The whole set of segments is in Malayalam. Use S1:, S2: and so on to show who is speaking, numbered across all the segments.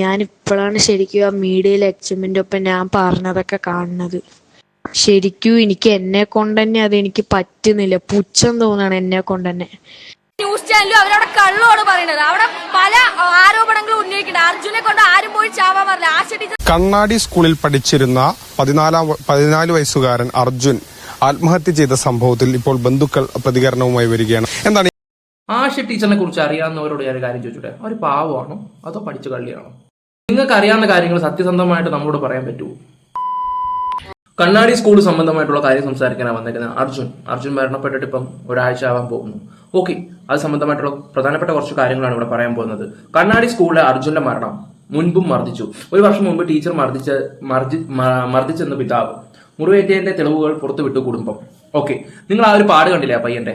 S1: ഞാനിപ്പോഴാണ് ശരിക്കും ആ മീഡിയയിൽ എച്ചമ്മിന്റെ ഒപ്പം ഞാൻ പറഞ്ഞതൊക്കെ കാണുന്നത്. ശരിക്കും എനിക്ക് എന്നെ കൊണ്ട് തന്നെ അത് എനിക്ക് പറ്റുന്നില്ല. പുച്ഛം തോന്നാണ് എന്നെ കൊണ്ട് തന്നെ
S2: ന്യൂസ് ചാനലും അവരവിടെ കള്ളോട് പറയുന്നത്. അവിടെ പല ആരോപണങ്ങളും ഉന്നയിക്കുന്നുണ്ട്. അർജുനെ കൊണ്ട് ആരും പോയി ചാവാൻ പറഞ്ഞില്ല ആശ ടീച്ചർ
S3: കണ്ണാടി സ്കൂളിൽ പഠിച്ചിരുന്ന പതിനാലാം പതിനാല് വയസ്സുകാരൻ അർജുൻ ആത്മഹത്യ ചെയ്ത സംഭവത്തിൽ ഇപ്പോൾ ബന്ധുക്കൾ പ്രതികരണവുമായി വരികയാണ്. എന്താണ്
S4: ആശ ടീച്ചറിനെ കുറിച്ച് അറിയാവുന്നവരോട് ഞാൻ കാര്യം ചോദിച്ചോട്ടെ? അവർ പാവമാണോ? അതോ പഠിച്ച കള്ളിയാണോ? നിങ്ങൾക്ക് അറിയാവുന്ന കാര്യങ്ങൾ സത്യസന്ധമായിട്ട് നമ്മളോട് പറയാൻ പറ്റുമോ? കണ്ണാടി സ്കൂൾ സംബന്ധമായിട്ടുള്ള കാര്യം സംസാരിക്കാനാണ് വന്നേക്കുന്നത്. അർജുൻ. അർജുൻ മരണപ്പെട്ടിട്ട് ഇപ്പം ഒരാഴ്ച ആവാൻ പോകുന്നു. ഓക്കെ. അത് സംബന്ധമായിട്ടുള്ള പ്രധാനപ്പെട്ട കുറച്ച് കാര്യങ്ങളാണ് ഇവിടെ പറയാൻ പോകുന്നത്. കണ്ണാടി സ്കൂളിലെ അർജുന്റെ മരണം മുൻപും മർദ്ദിച്ചു. ഒരു വർഷം മുമ്പ് ടീച്ചർ മർദ്ദിച്ച മർദ്ദി മർദ്ദിച്ചെന്ന് പിതാവ് മുറിവേറ്റേന്റെ തെളിവുകൾ പുറത്തുവിട്ടു കുടുംബം. ഓക്കെ. നിങ്ങൾ ആ ഒരു പാട് കണ്ടില്ലേ പയ്യന്റെ?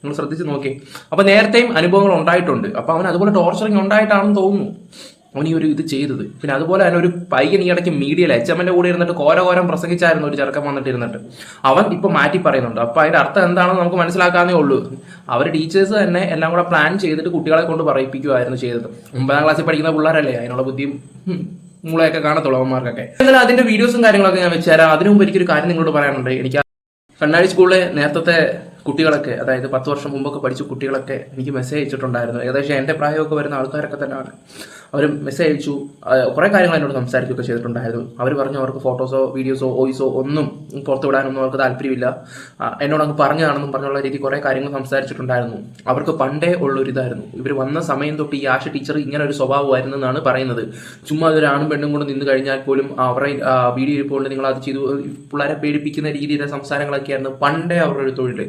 S4: നിങ്ങൾ ശ്രദ്ധിച്ച് നോക്കി അപ്പൊ നേരത്തെയും അനുഭവങ്ങൾ ഉണ്ടായിട്ടുണ്ട്. അപ്പൊ അവൻ അതുപോലെ ടോർച്ചറിങ് ഉണ്ടായിട്ടാണെന്ന് തോന്നുന്നു. അവൻ ഈ ഒരു ഇത് ചെയ്തത്. പിന്നെ അതുപോലെ തന്നെ ഒരു പയ്യൻ ഈ ഇടയ്ക്ക് മീഡിയയിൽ എച്ച് എമ്മിന്റെ കൂടെ ഇരുന്നിട്ട് കോരകോരം പ്രസംഗിച്ചായിരുന്നു ഒരു ചെറുക്കം വന്നിട്ട് ഇരുന്നിട്ട് അവൻ ഇപ്പൊ മാറ്റി പറയുന്നുണ്ട്. അപ്പൊ അതിന്റെ അർത്ഥം എന്താണെന്ന് നമുക്ക് മനസ്സിലാക്കാന്നേ ഉള്ളൂ. അവർ ടീച്ചേഴ്സ് തന്നെ എല്ലാം കൂടെ പ്ലാൻ ചെയ്തിട്ട് കുട്ടികളെ കൊണ്ട് പറയിപ്പിക്കുമായിരുന്നു ചെയ്തത്. ഒമ്പതാം ക്ലാസ്സിൽ പഠിക്കുന്ന പിള്ളേരല്ലേ അതിനുള്ള ബുദ്ധിയും മൂളയൊക്കെ കാണത്തുള്ളൂ അവന്മാർക്കൊക്കെ. എന്നാലും അതിന്റെ വീഡിയോസും കാര്യങ്ങളൊക്കെ ഞാൻ വെച്ചുതരാം അതിനു മുമ്പ് എനിക്കൊരു കാര്യം നിങ്ങളോട് പറയാനുണ്ട്. എനിക്ക് കണ്ണാടി സ്കൂളിലെ നേരത്തെ കുട്ടികളൊക്കെ അതായത് പത്ത് വർഷം മുമ്പൊക്കെ പഠിച്ച കുട്ടികളൊക്കെ എനിക്ക് മെസ്സേജ് അയച്ചിട്ടുണ്ടായിരുന്നു. ഏകദേശം എന്റെ പ്രായമൊക്കെ വരുന്ന ആൾക്കാരൊക്കെ തന്നെയാണ്. അവർ മെസ്സേജ് അയച്ചു. കുറേ കാര്യങ്ങൾ എന്നോട് സംസാരിക്കുകയൊക്കെ ചെയ്തിട്ടുണ്ടായിരുന്നു. അവർ പറഞ്ഞു അവർക്ക് ഫോട്ടോസോ വീഡിയോസോ വോയിസോ ഒന്നും പുറത്തു വിടാനൊന്നും അവർക്ക് താല്പര്യമില്ല. എന്നോട് അങ്ങ് പറഞ്ഞതാണെന്നും പറഞ്ഞുള്ള രീതി കുറേ കാര്യങ്ങൾ സംസാരിച്ചിട്ടുണ്ടായിരുന്നു. അവർക്ക് പണ്ടേ ഉള്ളൊരിതായിരുന്നു. ഇവർ വന്ന സമയം തൊട്ട് ഈ ആശ ടീച്ചർ ഇങ്ങനെ ഒരു സ്വഭാവമായിരുന്നു എന്നാണ് പറയുന്നത്. ചുമ്മാ ഒരു ആണും പെണ്ണും കൊണ്ട് നിന്ന് കഴിഞ്ഞാൽ പോലും അവരെ വീഡിയോ ഇരിപ്പുകൊണ്ട് നിങ്ങൾ അത് ചെയ്തു പിള്ളേരെ പേടിപ്പിക്കുന്ന രീതിയിലെ സംസാരങ്ങളൊക്കെയായിരുന്നു പണ്ടേ അവരുടെ ഒരു തൊഴിൽ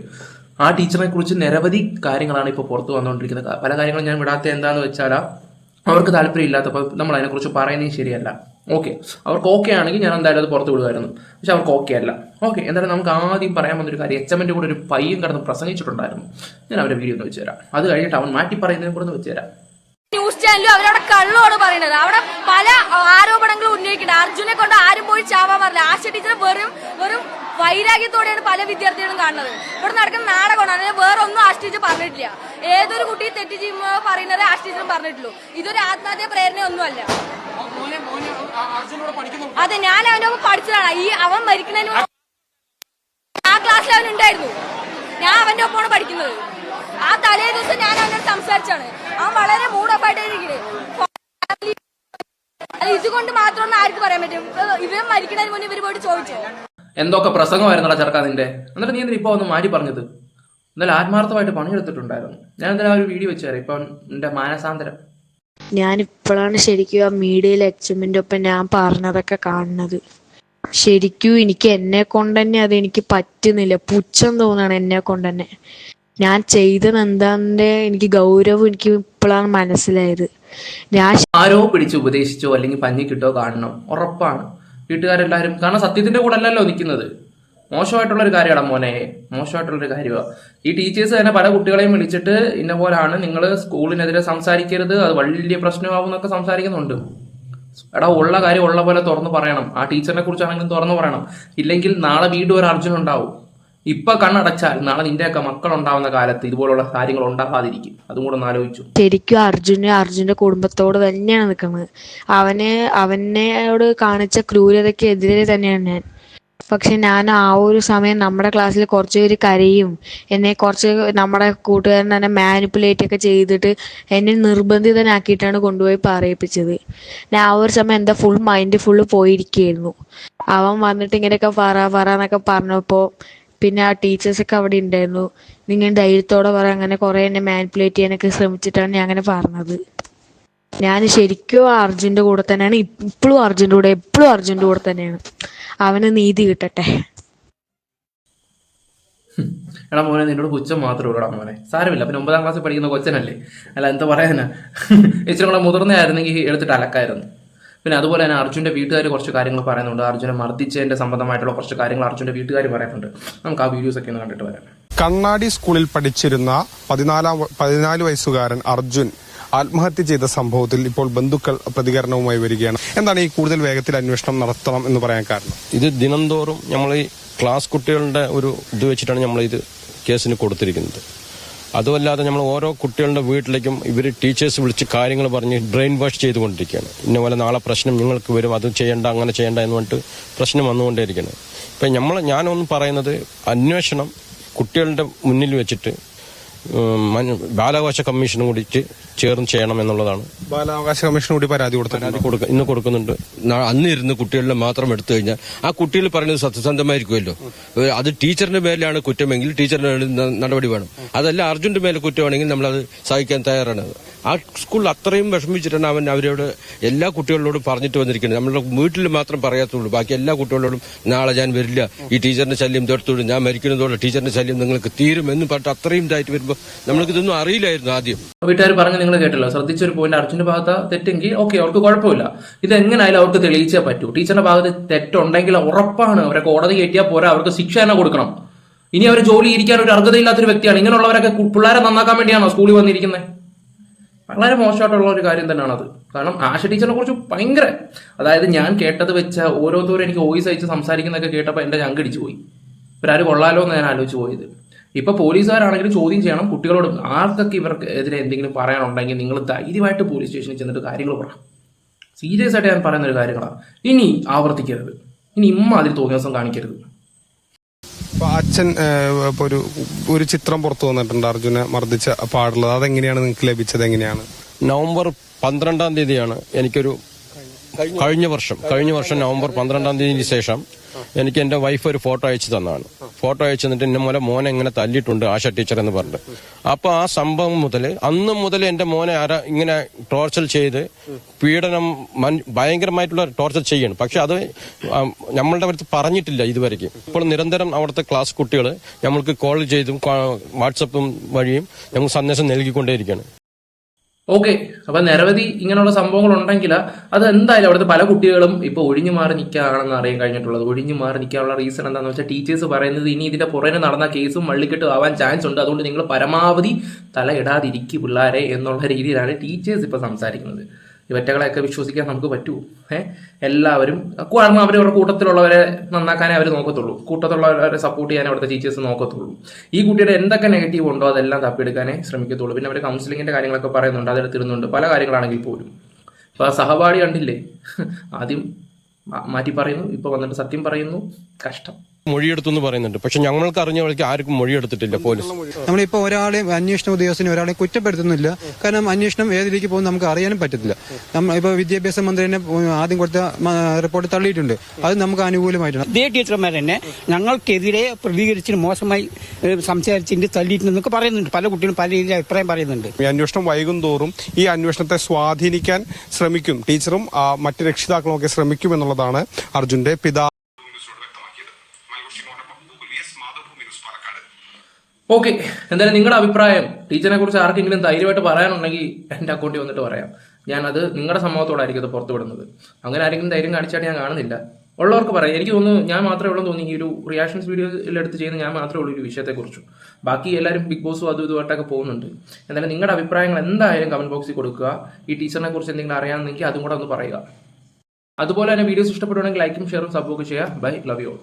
S4: ആ ടീച്ചറിനെ കുറിച്ച് നിരവധി കാര്യങ്ങളാണ് ഇപ്പോൾ പുറത്തു വന്നുകൊണ്ടിരിക്കുന്നത്. പല കാര്യങ്ങളും ഞാൻ വിടാത്ത എന്താണെന്ന് വെച്ചാൽ അവർക്ക് താല്പര്യമില്ലാത്തപ്പോൾ നമ്മൾ അതിനെക്കുറിച്ച് പറയുന്നത് ശരിയല്ല. ഓക്കെ അവർക്ക് ഓക്കെ ആണെങ്കിൽ ഞാൻ എന്തായാലും അത് പുറത്ത് വിടുമായിരുന്നു. പക്ഷെ അവർക്ക് ഓക്കെ അല്ല. ഓക്കെ എന്തായാലും നമുക്ക് ആദ്യം പറയാൻ വന്നൊരു കാര്യം. എച്ച് എമ്മിന്റെ കൂടെ ഒരു പയ്യൻ കടന്ന് പ്രസംഗിച്ചിട്ടുണ്ടായിരുന്നു. ഞാൻ അവരുടെ വീഡിയോ ഒന്ന് വെച്ചുതരാം അത് കഴിഞ്ഞിട്ട് അവൻ മാറ്റി പറയുന്നതിനെ കൂടെ ഒന്ന് വെച്ചുതരാം
S2: ചാനലും അവരവിടെ കള്ളോട് പറയുന്നത് അവിടെ പല ആരോപണങ്ങളും ഉന്നയിക്കുന്നുണ്ട്. അർജുനെ കൊണ്ട് ആരും പോയി ചാവാൻ പറഞ്ഞില്ല ആശ ടീച്ചർ വെറും വെറും വൈരാഗ്യത്തോടെയാണ് പല വിദ്യാർത്ഥികളും കാണുന്നത്. ഇവിടെ നടക്കുന്ന നാടകമാണ്. അതിന് വേറെ ഒന്നും ആശ ടീച്ചർ പറഞ്ഞിട്ടില്ല. ഏതൊരു കുട്ടി തെറ്റ് ചെയ്യുമ്പോൾ പറയുന്നത് ആശ ടീച്ചർ പറഞ്ഞിട്ടുള്ളൂ. ഇതൊരു ആത്മഹത്യ പ്രേരണയൊന്നുമല്ല. അതെ ഞാൻ അവനോ പഠിച്ചതാണ്. ഈ അവൻ മരിക്കുന്നതിന് ആ ക്ലാസ്സിൽ അവൻ ഉണ്ടായിരുന്നു. ഞാൻ അവന്റെ ഒപ്പമാണ് പഠിക്കുന്നത്. ആ തലേ ദിവസം ഞാൻ അവനോട് സംസാരിച്ചാണ് അവൻ വളരെ മൂഡ് ഓഫ് മൂടപ്പായിട്ടിരിക്കുന്നത് ഇതുകൊണ്ട് മാത്രം ആർക്ക് പറയാൻ പറ്റും? ഇവൻ മരിക്കണതിന് മുന്നേ ഇവർ പോയിട്ട് ചോദിച്ചു?
S4: എന്തൊക്കെ പ്രസംഗമായിരുന്നടാ ചെറുക്കാ നിന്റെ? എന്നിട്ട് നീ എന്തിനാ ഇപ്പോൾ ഒന്ന് മാറ്റി പറഞ്ഞത്? എന്നാലും ആത്മാർത്ഥമായിട്ട് പണിയെടുത്തിട്ടുണ്ടായിരുന്നു. ഞാൻ എന്തായാലും ആ ഒരു വീഡിയോ വെച്ചുതരാം ഇപ്പം എന്റെ മാനസാന്തരം.
S1: ഞാനിപ്പോഴാണ് ശരിക്കും ആ മീഡിയയിൽ എച്ചമ്മിന്റെ ഒപ്പം ഞാൻ പറഞ്ഞതൊക്കെ കാണുന്നത്. ശരിക്കും എനിക്ക് എന്നെ കൊണ്ട് തന്നെ അത് എനിക്ക് പറ്റുന്നില്ല. പുച്ഛം തോന്നാണ് എന്നെ കൊണ്ട് തന്നെ ഞാൻ ചെയ്തത് എന്താന്റെ എനിക്ക് ഗൗരവം എനിക്ക് ഇപ്പോഴാണ് മനസ്സിലായത്. ഞാൻ
S4: ആരോ പിടിച്ച് ഉപദേശിച്ചോ അല്ലെങ്കിൽ പഞ്ഞി കിട്ടോ കാണണം. ഉറപ്പാണ്. വീട്ടുകാരെല്ലാവരും കാരണം സത്യത്തിന്റെ കൂടെ അല്ലല്ലോ നിൽക്കുന്നത്. മോശമായിട്ടുള്ള ഒരു കാര്യമാണ് മോനെ. മോശമായിട്ടുള്ള ഒരു കാര്യമാണ് ഈ ടീച്ചേഴ്സ് തന്നെ പല കുട്ടികളെയും വിളിച്ചിട്ട് ഇന്ന പോലാണ് നിങ്ങൾ സ്കൂളിനെതിരെ സംസാരിക്കരുത് അത് വലിയ പ്രശ്നമാവും എന്നൊക്കെ സംസാരിക്കുന്നുണ്ട്. എടാ ഉള്ള കാര്യം ഉള്ള പോലെ തുറന്നു പറയണം. ആ ടീച്ചറിനെ കുറിച്ചാണെങ്കിലും തുറന്നു പറയണം. ഇല്ലെങ്കിൽ നാളെ വീണ്ടും ഒരു അർജുൻ ഉണ്ടാവും. ഇപ്പൊ കണ്ണടച്ചാൽ നാളെ നിന്റെയൊക്കെ മക്കൾ ഉണ്ടാവുന്ന കാലത്ത് ഇതുപോലുള്ള കാര്യങ്ങൾ ഉണ്ടാകാതിരിക്കും. അതും കൂടെ ഒന്ന് ആലോചിച്ചു.
S1: ശരിക്കും അർജുന് അർജുന്റെ കുടുംബത്തോട് തന്നെയാണ് നിൽക്കുന്നത്. അവന് അവനോട് കാണിച്ച ക്രൂരതയ്ക്ക് എതിരെ തന്നെയാണ് ഞാൻ. പക്ഷെ ഞാൻ ആ ഒരു സമയം നമ്മുടെ ക്ലാസ്സിൽ കുറച്ച് പേര് കരയും. എന്നെ കുറച്ച് നമ്മുടെ കൂട്ടുകാരൻ തന്നെ മാനിപ്പുലേറ്റ് ഒക്കെ ചെയ്തിട്ട് എന്നെ നിർബന്ധിതനാക്കിയിട്ടാണ് കൊണ്ടുപോയി പറയിപ്പിച്ചത്. ഞാൻ ആ ഒരു സമയം എന്താ ഫുൾ മൈൻഡ് ഫുള്ള് പോയിരിക്കുകയായിരുന്നു. അവൻ വന്നിട്ട് ഇങ്ങനെയൊക്കെ പറ പറ എന്നൊക്കെ പിന്നെ ആ ടീച്ചേഴ്സൊക്കെ അവിടെ ഉണ്ടായിരുന്നു നിങ്ങൾ ധൈര്യത്തോടെ പറ അങ്ങനെ കുറെ എന്നെ മാനിപ്പുലേറ്റ് ചെയ്യാനൊക്കെ ശ്രമിച്ചിട്ടാണ് ഞാൻ അങ്ങനെ പറഞ്ഞത്. ഞാൻ ശരിക്കും അർജുന്റെ കൂടെ തന്നെയാണ് ഇപ്പോഴും അർജുന്റെ കൂടെ എപ്പോഴും അർജുന്റെ കൂടെ തന്നെയാണ്. അവന് നീതി കിട്ടട്ടെ.
S4: എടാ മോനെ നിന്നോട് പുച്ഛം മാത്രമേ ഉള്ളൂ മോനെ. സാരമില്ല പിന്നെ ഒമ്പതാം ക്ലാസ്സിൽ പഠിക്കുന്ന കൊച്ചനല്ലേ? അല്ല എന്താ പറയാനാ? ഇച്ചിരി കൂടെ മുതിർന്നായിരുന്നെങ്കിൽ എടുത്തിട്ട് അലക്കായിരുന്നു. പിന്നെ അതുപോലെ തന്നെ അർജുന്റെ വീട്ടുകാർ കുറച്ച് കാര്യങ്ങൾ പറയുന്നുണ്ട്. അർജുനെ മർദ്ദിച്ചതിന്റെ സംബന്ധമായിട്ടുള്ള കുറച്ച് കാര്യങ്ങൾ അർജുന്റെ വീട്ടുകാർ പറയുന്നുണ്ട്. നമുക്ക് ആ വീഡിയോസ് ഒക്കെ ഒന്ന് കണ്ടിട്ട് വരാം.
S3: കണ്ണാടി സ്കൂളിൽ പഠിച്ചിരുന്ന പതിനാലാം പതിനാല് വയസ്സുകാരൻ അർജുൻ ആത്മഹത്യ ചെയ്ത സംഭവത്തിൽ ഇപ്പോൾ ബന്ധുക്കൾ പ്രതികരണവുമായി വരികയാണ്. എന്താണ് ഈ കൂടുതൽ വേഗത്തിൽ അന്വേഷണം നടത്തണം എന്ന് പറയാൻ കാരണം?
S5: ഇത് ദിനംതോറും നമ്മൾ ഈ ക്ലാസ് കുട്ടികളുടെ ഒരു ഇത് വെച്ചിട്ടാണ് നമ്മൾ ഇത് കേസിന് കൊടുത്തിരിക്കുന്നത്. അതുമല്ലാതെ നമ്മൾ ഓരോ കുട്ടികളുടെ വീട്ടിലേക്കും ഇവർ ടീച്ചേഴ്സ് വിളിച്ച് കാര്യങ്ങൾ പറഞ്ഞ് ബ്രെയിൻ വാഷ് ചെയ്തുകൊണ്ടിരിക്കുകയാണ്. ഇന്ന പോലെ നാളെ പ്രശ്നം നിങ്ങൾക്ക് വരും അത് ചെയ്യേണ്ട അങ്ങനെ ചെയ്യേണ്ട എന്ന് പറഞ്ഞിട്ട് പ്രശ്നം വന്നുകൊണ്ടേയിരിക്കുന്നത് ഇപ്പം നമ്മൾ ഞാനൊന്ന് പറയുന്നത് അന്വേഷണം കുട്ടികളുടെ മുന്നിൽ വെച്ചിട്ട് ബാലാവകാശ കമ്മീഷനും കൂടിയിട്ട് ചേർന്ന് ചെയ്യണം എന്നുള്ളതാണ്.
S3: ബാലാവകാശ കമ്മീഷൻ കൂടി പരാതി കൊടുത്തിട്ടുണ്ട്.
S5: പരാതി കൊടുക്ക- ഇന്ന് കൊടുക്കുന്നുണ്ട്.
S6: അന്ന് ഇരുന്ന് കുട്ടികളിൽ മാത്രം എടുത്തു കഴിഞ്ഞാൽ ആ കുട്ടികൾ പറയുന്നത് സത്യസന്ധമായിരിക്കുമല്ലോ. അത് ടീച്ചറിന്റെ മേലാണ് കുറ്റമെങ്കിൽ ടീച്ചറിന്റെ മേലിൽ നടപടി വേണം. അതല്ല അർജുന്റെ മേലെ കുറ്റമാണെങ്കിൽ നമ്മൾ അത് സഹിക്കാൻ തയ്യാറാണ്. ആ സ്കൂളിൽ അത്രയും വിഷമിച്ചിട്ടാണ് അവൻ അവരോട് എല്ലാ കുട്ടികളോടും പറഞ്ഞിട്ട് വന്നിരിക്കുന്നത്. നമ്മുടെ വീട്ടിൽ മാത്രം പറയാത്തുള്ളൂ. ബാക്കി എല്ലാ കുട്ടികളോടും നാളെ ഞാൻ വരില്ല. ഈ ടീച്ചറിന്റെ ശല്യം തീർത്തുള്ളൂ ഞാൻ മരിക്കുന്നതോടെ ടീച്ചറിന്റെ ശല്യം നിങ്ങൾക്ക് തീരും എന്ന് പറഞ്ഞിട്ട് അത്രയും ഇതായിട്ട് വരുമ്പോൾ നമ്മൾക്ക് ഇതൊന്നും അറിയില്ലായിരുന്നു ആദ്യം.
S4: വീട്ടുകാർ പറഞ്ഞ് നിങ്ങൾ കേട്ടല്ലോ. ശ്രദ്ധിച്ച ഒരു പോയിന്റ് അർജുന്റെ ഭാഗത്ത് തെറ്റെങ്കിൽ ഓക്കെ അവർക്ക് കുഴപ്പമില്ല. ഇത് എങ്ങനെയായാലും അവർക്ക് തെളിയിച്ചേ പറ്റൂ. ടീച്ചറിന്റെ ഭാഗത്ത് തെറ്റുണ്ടെങ്കിൽ ഉറപ്പാണ് അവരെ കോടതി കയറ്റിയാൽ പോരാ അവർക്ക് ശിക്ഷ തന്നെ കൊടുക്കണം. ഇനി അവർ ജോലി ഇരിക്കാൻ ഒരു അർഹതയില്ലാത്തൊരു വ്യക്തിയാണ്. ഇങ്ങനെയുള്ളവരൊക്കെ പിള്ളേരെ നന്നാക്കാൻ വേണ്ടിയാണോ സ്കൂളിൽ വന്നിരിക്കുന്നത് വളരെ മോശമായിട്ടുള്ള ഒരു കാര്യം തന്നെയാണ് അത് കാരണം ആശ ടീച്ചറിനെ കുറിച്ച് ഭയങ്കര അതായത് ഞാൻ കേട്ടത് വെച്ച ഓരോരുത്തരും എനിക്ക് വോയിസ് അയച്ച് സംസാരിക്കുന്നതൊക്കെ കേട്ടപ്പോൾ എന്റെ ചങ്കടിച്ചു പോയി. ഇവരാരും കൊള്ളാലോ എന്ന് ഞാൻ ആലോചിച്ച് പോയത്. ഇപ്പൊ പോലീസുകാരാണെങ്കിലും ചോദ്യം ചെയ്യണം കുട്ടികളോട് ആർക്കൊക്കെ ഇവർക്ക് എതിരെ എന്തെങ്കിലും പറയാനുണ്ടെങ്കിൽ നിങ്ങൾ ധൈര്യമായിട്ട് പോലീസ് സ്റ്റേഷനിൽ ചെന്നിട്ട് കാര്യങ്ങൾ പറയാം സീരിയസ് ആയിട്ട് ഞാൻ പറയുന്ന ഒരു കാര്യങ്ങളാണ് ഇനി ആവർത്തിക്കരുത്. ഇനി ഇമ്മ അതിൽ തോന്നിയ ദിവസം കാണിക്കരുത്.
S3: അപ്പൊ അച്ഛൻ ഇപ്പൊ ഒരു ഒരു ചിത്രം പുറത്തു വന്നിട്ടുണ്ട് അർജുനെ മർദ്ദിച്ച പാടുള്ളത്. അതെങ്ങനെയാണ് നിങ്ങൾക്ക് ലഭിച്ചത്? എങ്ങനെയാണ്?
S5: നവംബർ പന്ത്രണ്ടാം തീയതിയാണ് എനിക്കൊരു കഴിഞ്ഞ വർഷം കഴിഞ്ഞ വർഷം നവംബർ പന്ത്രണ്ടാം തീയതിക്ക് ശേഷം എനിക്ക് എന്റെ വൈഫ് ഒരു ഫോട്ടോ അയച്ചു തന്നാണ്. ഫോട്ടോ അയച്ചു തന്നിട്ട് എന്റെ മോനെ മോനെ ഇങ്ങനെ തല്ലിയിട്ടുണ്ട് ആശ ടീച്ചർ എന്ന് പറഞ്ഞു അപ്പൊ ആ സംഭവം മുതൽ അന്ന് മുതൽ എന്റെ മോനെ ആരാ ഇങ്ങനെ ടോർച്ചർ ചെയ്ത് പീഡനം ഭയങ്കരമായിട്ടുള്ള ടോർച്ചർ ചെയ്യാണ്. പക്ഷെ അത് നമ്മളുടെ അടുത്ത് പറഞ്ഞിട്ടില്ല ഇതുവരെയ്ക്കും ഇപ്പോൾ നിരന്തരം അവിടുത്തെ ക്ലാസ് കുട്ടികൾ നമ്മൾക്ക് കോൾ ചെയ്തും വാട്സപ്പും വഴിയും നമുക്ക് സന്ദേശം നൽകിക്കൊണ്ടേയിരിക്കുകയാണ്.
S4: ഓക്കെ അപ്പൊ നിരവധി ഇങ്ങനെയുള്ള സംഭവങ്ങൾ ഉണ്ടെങ്കിൽ അത് എന്തായാലും അവിടുത്തെ പല കുട്ടികളും ഇപ്പൊ ഒഴിഞ്ഞു മാറി നിൽക്കുകയാണെന്ന് അറിയാൻ കഴിഞ്ഞിട്ടുള്ളത്. ഒഴിഞ്ഞു മാറി നിൽക്കാനുള്ള റീസൺ എന്താണെന്ന് വെച്ചാൽ ടീച്ചേഴ്സ് പറയുന്നത് ഇനി ഇതിന്റെ പുറകെ നടന്ന കേസും വള്ളിക്കെട്ടും ആവാൻ ചാൻസ് ഉണ്ട്. അതുകൊണ്ട് നിങ്ങൾ പരമാവധി തല ഇടാതിരിക്കും പിള്ളേരെ എന്നുള്ള രീതിയിലാണ് ടീച്ചേഴ്സ് ഇപ്പൊ സംസാരിക്കുന്നത്. ഇവറ്റകളെയൊക്കെ വിശ്വസിക്കാൻ നമുക്ക് പറ്റുമോ ഏഹ് എല്ലാവരും കാരണം അവരുടെ കൂട്ടത്തിലുള്ളവരെ നന്നാക്കാനേ അവർ നോക്കത്തുള്ളൂ. കൂട്ടത്തിലുള്ളവരെ സപ്പോർട്ട് ചെയ്യാൻ അവിടുത്തെ ടീച്ചേഴ്സ് നോക്കത്തുള്ളൂ. ഈ കുട്ടിയുടെ എന്തൊക്കെ നെഗറ്റീവ് ഉണ്ടോ അതെല്ലാം തപ്പിയെടുക്കാനേ ശ്രമിക്കത്തുള്ളൂ. പിന്നെ അവർ കൗൺസിലിങ്ങിന്റെ കാര്യങ്ങളൊക്കെ പറയുന്നുണ്ട് അതെടുത്തിരുന്നുണ്ട് പല കാര്യങ്ങളാണെങ്കിൽ പോലും. ഇപ്പൊ ആ സഹപാഠി കണ്ടില്ലേ? ആദ്യം മാറ്റി പറയുന്നു ഇപ്പൊ വന്നിട്ട് സത്യം പറയുന്നു. കഷ്ടം.
S5: മൊഴിയെടുത്തു എന്ന് പറയുന്നുണ്ട്. പക്ഷെ ഞങ്ങൾക്ക് അറിഞ്ഞ വഴിക്ക് ആർക്കും മൊഴിയെടുത്തിട്ടില്ല പോലീസ്.
S7: നമ്മളിപ്പോൾ ഒരാളെയും അന്വേഷണ ഉദ്യോഗസ്ഥനെ ഒരാളെ കുറ്റപ്പെടുത്തുന്നില്ല. കാരണം അന്വേഷണം ഏതിലേക്ക് പോകും നമുക്ക് അറിയാനും പറ്റത്തില്ല. നമ്മൾ ഇപ്പോൾ വിദ്യാഭ്യാസ മന്ത്രിനെ ആദ്യം കൊടുത്ത റിപ്പോർട്ട് തള്ളിയിട്ടുണ്ട്. അത് നമുക്ക് അനുകൂലമായിട്ടുണ്ട്.
S8: ഇതേ ടീച്ചർമാർ തന്നെ ഞങ്ങൾക്കെതിരെ പ്രതികരിച്ചിട്ട് മോശമായി സംസാരിച്ചിട്ട് തള്ളിയിട്ടുണ്ടെന്നൊക്കെ പറയുന്നുണ്ട്. പല കുട്ടികളും പല രീതിയിൽ അഭിപ്രായം പറയുന്നുണ്ട്.
S3: ഈ അന്വേഷണം വൈകും തോറും ഈ അന്വേഷണത്തെ സ്വാധീനിക്കാൻ ശ്രമിക്കും. ടീച്ചറും മറ്റു മറ്റ് രക്ഷിതാക്കളും ഒക്കെ ശ്രമിക്കും എന്നുള്ളതാണ് അർജുന്റെ പിതാവ്
S4: ഓക്കെ എന്തായാലും നിങ്ങളുടെ അഭിപ്രായം ടീച്ചറിനെ കുറിച്ച് ആർക്കെങ്കിലും ധൈര്യമായിട്ട് പറയാനുണ്ടെങ്കിൽ എന്റെ അക്കൗണ്ടിൽ വന്നിട്ട് പറയാം. ഞാനത് നിങ്ങളുടെ സംഭവത്തോടായിരിക്കും അത് പുറത്തു വിടുന്നത്. അങ്ങനെ ആരെങ്കിലും ധൈര്യം കാണിച്ചായിട്ട് ഞാൻ കാണുന്നില്ല. ഉള്ളവർക്ക് പറയാം. എനിക്ക് തോന്നുന്നു ഞാൻ മാത്രമേ ഉള്ളൂ തോന്നി ഈ ഒരു റിയാക്ഷൻസ് വീഡിയോയിലെടുത്ത് ചെയ്യുന്ന ഞാൻ മാത്രമേ ഉള്ളൂ ഒരു വിഷയത്തെക്കുറിച്ചും. ബാക്കി എല്ലാവരും ബിഗ് ബോസും അതും ഇതുമായിട്ടൊക്കെ പോകുന്നുണ്ട്. എന്തായാലും നിങ്ങളുടെ അഭിപ്രായങ്ങൾ എന്തായാലും കമന്റ് ബോക്സിൽ കൊടുക്കുക. ഈ ടീച്ചറിനെ കുറിച്ച് എന്തെങ്കിലും അറിയാമെന്നെങ്കിൽ അതും കൂടെ ഒന്ന് പറയുക. അതുപോലെ തന്നെ വീഡിയോസ് ഇഷ്ടപ്പെടുവാണെങ്കിൽ ലൈക്കും ഷെയറും സബ്ബൊക്കെ ചെയ്യുക. Bye love you